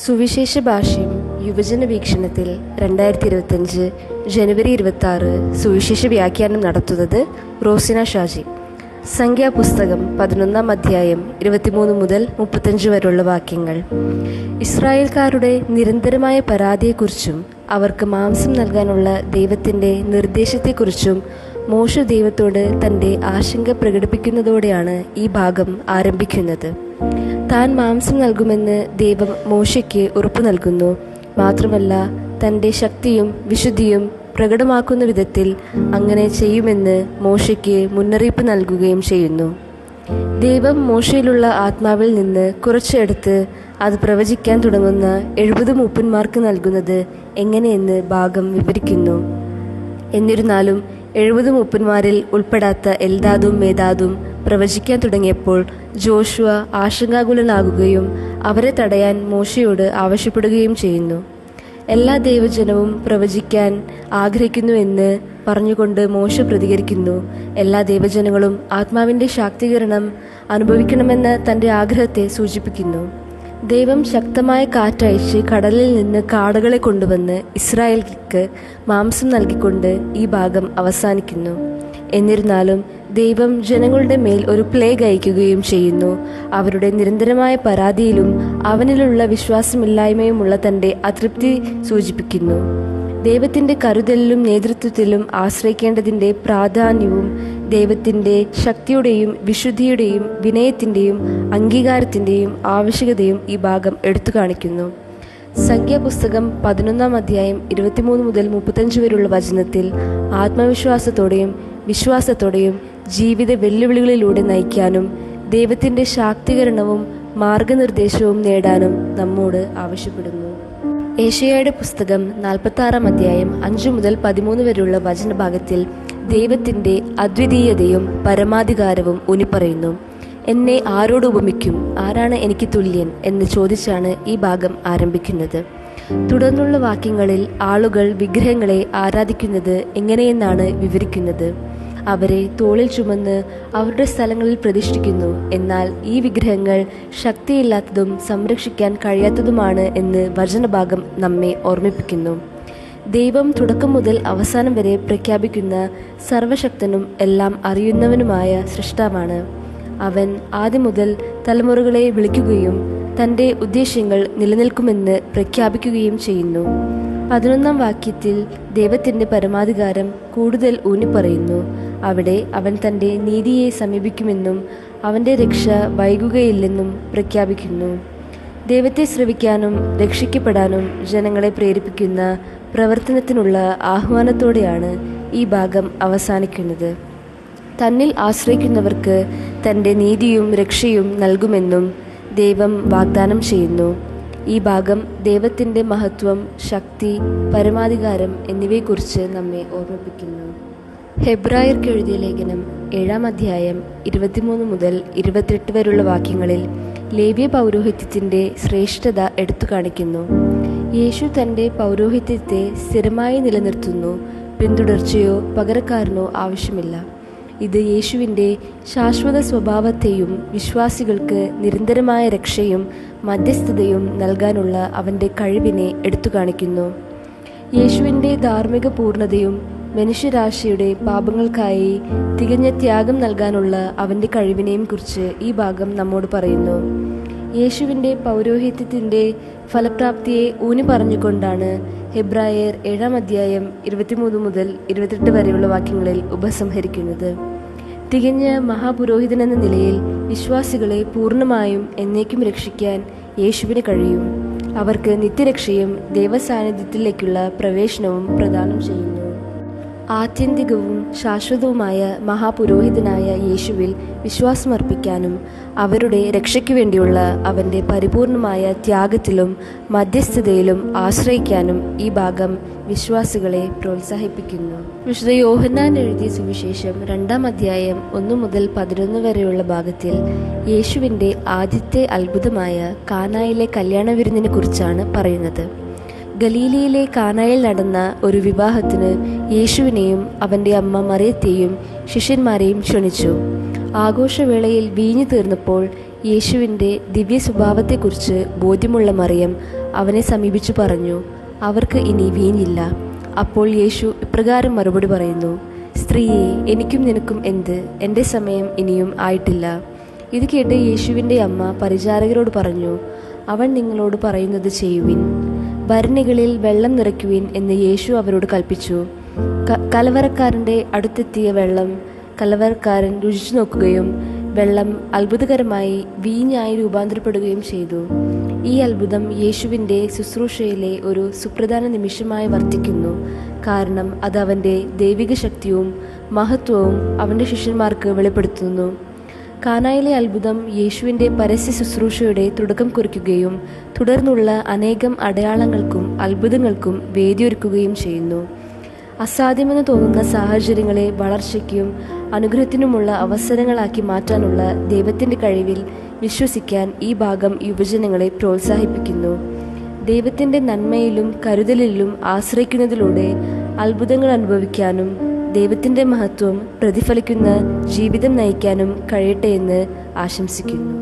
സുവിശേഷ ഭാഷ്യം യുവജന വീക്ഷണത്തിൽ രണ്ടായിരത്തി ഇരുപത്തഞ്ച് ജനുവരി ഇരുപത്തി ആറ് സുവിശേഷ വ്യാഖ്യാനം നടത്തുന്നത് റോസിന ഷാജി. സംഖ്യാപുസ്തകം പതിനൊന്നാം അധ്യായം ഇരുപത്തിമൂന്ന് മുതൽ മുപ്പത്തഞ്ച് വരെയുള്ള വാക്യങ്ങൾ. ഇസ്രായേൽക്കാരുടെ നിരന്തരമായ പരാതിയെക്കുറിച്ചും അവർക്ക് മാംസം നൽകാനുള്ള ദൈവത്തിന്റെ നിർദ്ദേശത്തെക്കുറിച്ചും മോശ ദൈവത്തോട് തന്റെ ആശങ്ക പ്രകടിപ്പിക്കുന്നതോടെയാണ് ഈ ഭാഗം ആരംഭിക്കുന്നത്. താൻ മാംസം നൽകുമെന്ന് ദൈവം മോശയ്ക്ക് ഉറപ്പ് നൽകുന്നു. മാത്രമല്ല തന്റെ ശക്തിയും വിശുദ്ധിയും പ്രകടമാക്കുന്ന വിധത്തിൽ അങ്ങനെ ചെയ്യുമെന്ന് മോശയ്ക്ക് മുന്നറിയിപ്പ് നൽകുകയും ചെയ്യുന്നു. ദൈവം മോശയിലുള്ള ആത്മാവിൽ നിന്ന് കുറച്ചെടുത്ത് അത് പ്രവചിക്കാൻ തുടങ്ങുന്ന എഴുപത് മൂപ്പന്മാർക്ക് നൽകുന്നത് എങ്ങനെയെന്ന് ഭാഗം വിവരിക്കുന്നു. എന്നിരുന്നാലും എഴുപത് മൂപ്പന്മാരിൽ ഉൾപ്പെടാത്ത എൽദാദും മേദാദും പ്രവചിക്കാൻ തുടങ്ങിയപ്പോൾ ജോഷുവ ആശങ്കാകുലനാകുകയും അവരെ തടയാൻ മോശയോട് ആവശ്യപ്പെടുകയും ചെയ്യുന്നു. എല്ലാ ദൈവജനവും പ്രവചിക്കാൻ ആഗ്രഹിക്കുന്നു ആഗ്രഹിക്കുന്നുവെന്ന് പറഞ്ഞുകൊണ്ട് മോശ പ്രതികരിക്കുന്നു. എല്ലാ ദൈവജനങ്ങളും ആത്മാവിന്റെ ശാക്തീകരണം അനുഭവിക്കണമെന്ന് തന്റെ ആഗ്രഹത്തെ സൂചിപ്പിക്കുന്നു. ദൈവം ശക്തമായ കാറ്റയച്ച് കടലിൽ നിന്ന് കാടകളെ കൊണ്ടുവന്ന് ഇസ്രായേൽക്ക് മാംസം നൽകിക്കൊണ്ട് ഈ ഭാഗം അവസാനിക്കുന്നു. എന്നിരുന്നാലും ദൈവം ജനങ്ങളുടെ മേൽ ഒരു പ്ലേഗ് അയക്കുകയും ചെയ്യുന്നു. അവരുടെ നിരന്തരമായ പരാതിയിലും അവനിലുള്ള വിശ്വാസമില്ലായ്മയുമുള്ള തന്റെ അതൃപ്തി സൂചിപ്പിക്കുന്നു. ദൈവത്തിന്റെ കരുതലിലും നേതൃത്വത്തിലും ആശ്രയിക്കേണ്ടതിന്റെ പ്രാധാന്യവും ദൈവത്തിന്റെ ശക്തിയുടെയും വിശുദ്ധിയുടെയും വിനയത്തിന്റെയും അംഗീകാരത്തിന്റെയും ആവശ്യകതയും ഈ ഭാഗം എടുത്തു കാണിക്കുന്നു. സംഖ്യാപുസ്തകം പതിനൊന്നാം അധ്യായം ഇരുപത്തിമൂന്ന് മുതൽ മുപ്പത്തഞ്ച് വരെയുള്ള വചനത്തിൽ ആത്മവിശ്വാസത്തോടെയും വിശ്വാസത്തോടെയും ജീവിത വെല്ലുവിളികളിലൂടെ നയിക്കാനും ദൈവത്തിന്റെ ശാക്തീകരണവും മാർഗനിർദ്ദേശവും നേടാനും നമ്മോട് ആവശ്യപ്പെടുന്നു. ഏഷ്യയുടെ പുസ്തകം നാൽപ്പത്താറാം അധ്യായം അഞ്ചു മുതൽ പതിമൂന്ന് വരെയുള്ള വചനഭാഗത്തിൽ ദൈവത്തിന്റെ അദ്വിതീയതയും പരമാധികാരവും ഊന്നിപ്പറയുന്നു. എന്നെ ആരോട് ഉപമിക്കും? ആരാണ് എനിക്ക് തുല്യൻ? എന്ന് ചോദിച്ചാണ് ഈ ഭാഗം ആരംഭിക്കുന്നത്. തുടർന്നുള്ള വാക്യങ്ങളിൽ ആളുകൾ വിഗ്രഹങ്ങളെ ആരാധിക്കുന്നത് എങ്ങനെയെന്നാണ് വിവരിക്കുന്നത്. അവരെ തോളിൽ ചുമന്ന് അവരുടെ സ്ഥലങ്ങളിൽ പ്രതിഷ്ഠിക്കുന്നു. എന്നാൽ ഈ വിഗ്രഹങ്ങൾ ശക്തിയില്ലാത്തതും സംരക്ഷിക്കാൻ കഴിയാത്തതുമാണ് എന്ന് വചനഭാഗം നമ്മെ ഓർമ്മിപ്പിക്കുന്നു. ദൈവം തുടക്കം മുതൽ അവസാനം വരെ പ്രഖ്യാപിക്കുന്ന സർവശക്തനും എല്ലാം അറിയുന്നവനുമായ സൃഷ്ടാവാണ്. അവൻ ആദ്യം മുതൽ തലമുറകളെ വിളിക്കുകയും തന്റെ ഉദ്ദേശ്യങ്ങൾ നിലനിൽക്കുമെന്ന് പ്രഖ്യാപിക്കുകയും ചെയ്യുന്നു. പതിനൊന്നാം വാക്യത്തിൽ ദൈവത്തിന്റെ പരമാധികാരം കൂടുതൽ ഊന്നിപ്പറയുന്നു. അവിടെ അവൻ തന്റെ നീതിയെ സമീപിക്കുമെന്നും അവന്റെ രക്ഷ വൈകുകയില്ലെന്നും പ്രഖ്യാപിക്കുന്നു. ദൈവത്തെ ശ്രവിക്കാനും രക്ഷിക്കപ്പെടാനും ജനങ്ങളെ പ്രേരിപ്പിക്കുന്ന പ്രവർത്തനത്തിനുള്ള ആഹ്വാനത്തോടെയാണ് ഈ ഭാഗം അവസാനിക്കുന്നത്. തന്നിൽ ആശ്രയിക്കുന്നവർക്ക് തന്റെ നീതിയും രക്ഷയും നൽകുമെന്നും ദൈവം വാഗ്ദാനം ചെയ്യുന്നു. ഈ ഭാഗം ദൈവത്തിന്റെ മഹത്വം ശക്തി പരമാധികാരം എന്നിവയെക്കുറിച്ച് നമ്മെ ഓർമ്മിപ്പിക്കുന്നു. ഹെബ്രായർക്ക് എഴുതിയ ലേഖനം ഏഴാം അധ്യായം ഇരുപത്തിമൂന്ന് മുതൽ ഇരുപത്തെട്ട് വരെയുള്ള വാക്യങ്ങളിൽ ലേവ്യ പൗരോഹിത്യത്തിന്റെ ശ്രേഷ്ഠത എടുത്തു കാണിക്കുന്നു. യേശു തന്റെ പൗരോഹിത്യത്തെ സ്ഥിരമായി നിലനിർത്തുന്നു പിന്തുടർച്ചയോ പകരക്കാരനോ ആവശ്യമില്ല. ഇത് യേശുവിന്റെ ശാശ്വത സ്വഭാവത്തെയും വിശ്വാസികൾക്ക് നിരന്തരമായ രക്ഷയും മധ്യസ്ഥതയും നൽകാനുള്ള അവന്റെ കഴിവിനെ എടുത്തു കാണിക്കുന്നു. യേശുവിന്റെ ധാർമ്മിക പൂർണതയും മനുഷ്യരാശിയുടെ പാപങ്ങൾക്കായി തികഞ്ഞ ത്യാഗം നൽകാനുള്ള അവന്റെ കഴിവിനെയും കുറിച്ച് ഈ ഭാഗം നമ്മോട് പറയുന്നു. യേശുവിന്റെ പൗരോഹിത്യത്തിന്റെ ഫലപ്രാപ്തിയെ ഊന്നി പറഞ്ഞുകൊണ്ടാണ് ഹെബ്രായർ ഏഴാം അധ്യായം ഇരുപത്തിമൂന്ന് മുതൽ ഇരുപത്തെട്ട് വരെയുള്ള വാക്യങ്ങളിൽ ഉപസംഹരിക്കുന്നത്. തികഞ്ഞ മഹാപുരോഹിതൻ എന്ന നിലയിൽ വിശ്വാസികളെ പൂർണമായും എന്നേക്കും രക്ഷിക്കാൻ യേശുവിന് കഴിയും. അവർക്ക് നിത്യരക്ഷയും ദൈവസാന്നിധ്യത്തിലേക്കുള്ള പ്രവേശനവും പ്രദാനം ചെയ്യുന്നു. ആത്യന്തികവും ശാശ്വതവുമായ മഹാപുരോഹിതനായ യേശുവിൽ വിശ്വാസമർപ്പിക്കാനും അവരുടെ രക്ഷയ്ക്ക് വേണ്ടിയുള്ള അവന്റെ പരിപൂർണമായ ത്യാഗത്തിലും മധ്യസ്ഥതയിലും ആശ്രയിക്കാനും ഈ ഭാഗം വിശ്വാസികളെ പ്രോത്സാഹിപ്പിക്കുന്നു. വിശുദ്ധ യോഹന്നാൻ എഴുതിയ സുവിശേഷം രണ്ടാം അധ്യായം ഒന്നു മുതൽ പതിനൊന്ന് വരെയുള്ള ഭാഗത്തിൽ യേശുവിന്റെ ആദ്യത്തെ അത്ഭുതമായ കാനായിലെ കല്യാണ വിരുന്നിനെ കുറിച്ചാണ് പറയുന്നത്. ഗലീലയിലെ കാനായിൽ നടന്ന ഒരു വിവാഹത്തിന് യേശുവിനെയും അവന്റെ അമ്മ മറിയത്തെയും ശിഷ്യന്മാരെയും ക്ഷണിച്ചു. ആഘോഷവേളയിൽ വീഞ്ഞു തീർന്നപ്പോൾ യേശുവിന്റെ ദിവ്യ സ്വഭാവത്തെക്കുറിച്ച് ബോധ്യമുള്ള മറിയം അവനെ സമീപിച്ചു പറഞ്ഞു അവർക്ക് ഇനി വീഞ്ഞില്ല. അപ്പോൾ യേശു ഇപ്രകാരം മറുപടി പറയുന്നു സ്ത്രീയെ എനിക്കും നിനക്കും എന്ത്? എന്റെ സമയം ഇനിയും ആയിട്ടില്ല ഇത് കേട്ട് യേശുവിന്റെ അമ്മ പരിചാരകരോട് പറഞ്ഞു അവൻ നിങ്ങളോട് പറയുന്നത് ചെയ്യുവിൻ. ഭരണികളിൽ വെള്ളം നിറയ്ക്കുവിൻ എന്ന് യേശു അവരോട് കൽപ്പിച്ചു. കലവറക്കാരന്റെ അടുത്തെത്തിയ വെള്ളം കലവറക്കാരൻ രുചിച്ചു നോക്കുകയും വെള്ളം അത്ഭുതകരമായി വീഞ്ഞായി രൂപാന്തരപ്പെടുകയും ചെയ്തു. ഈ അത്ഭുതം യേശുവിന്റെ ശുശ്രൂഷയിലെ ഒരു സുപ്രധാന നിമിഷമായി വർത്തിക്കുന്നു. കാരണം അത് അവന്റെ ദൈവിക ശക്തിയും മഹത്വവും അവന്റെ ശിഷ്യന്മാർക്ക് വെളിപ്പെടുത്തുന്നു. കാനായിലെ അത്ഭുതം യേശുവിന്റെ പരസ്യ ശുശ്രൂഷയുടെ തുടക്കം കുറിക്കുകയും തുടർന്നുള്ള അനേകം അടയാളങ്ങൾക്കും അത്ഭുതങ്ങൾക്കും വേദിയൊരുക്കുകയും ചെയ്യുന്നു. അസാധ്യമെന്ന് തോന്നുന്ന സാഹചര്യങ്ങളെ വളർച്ചയ്ക്കും അനുഗ്രഹത്തിനുമുള്ള അവസരങ്ങളാക്കി മാറ്റാനുള്ള ദൈവത്തിന്റെ കഴിവിൽ വിശ്വസിക്കാൻ ഈ ഭാഗം യുവജനങ്ങളെ പ്രോത്സാഹിപ്പിക്കുന്നു. ദൈവത്തിന്റെ നന്മയിലും കരുതലിലും ആശ്രയിക്കുന്നതിലൂടെ അത്ഭുതങ്ങൾ അനുഭവിക്കാനും ദൈവത്തിന്റെ മഹത്വം പ്രതിഫലിക്കുന്ന ജീവിതം നയിക്കാനും കഴിയട്ടെ എന്ന് ആശംസിക്കുന്നു.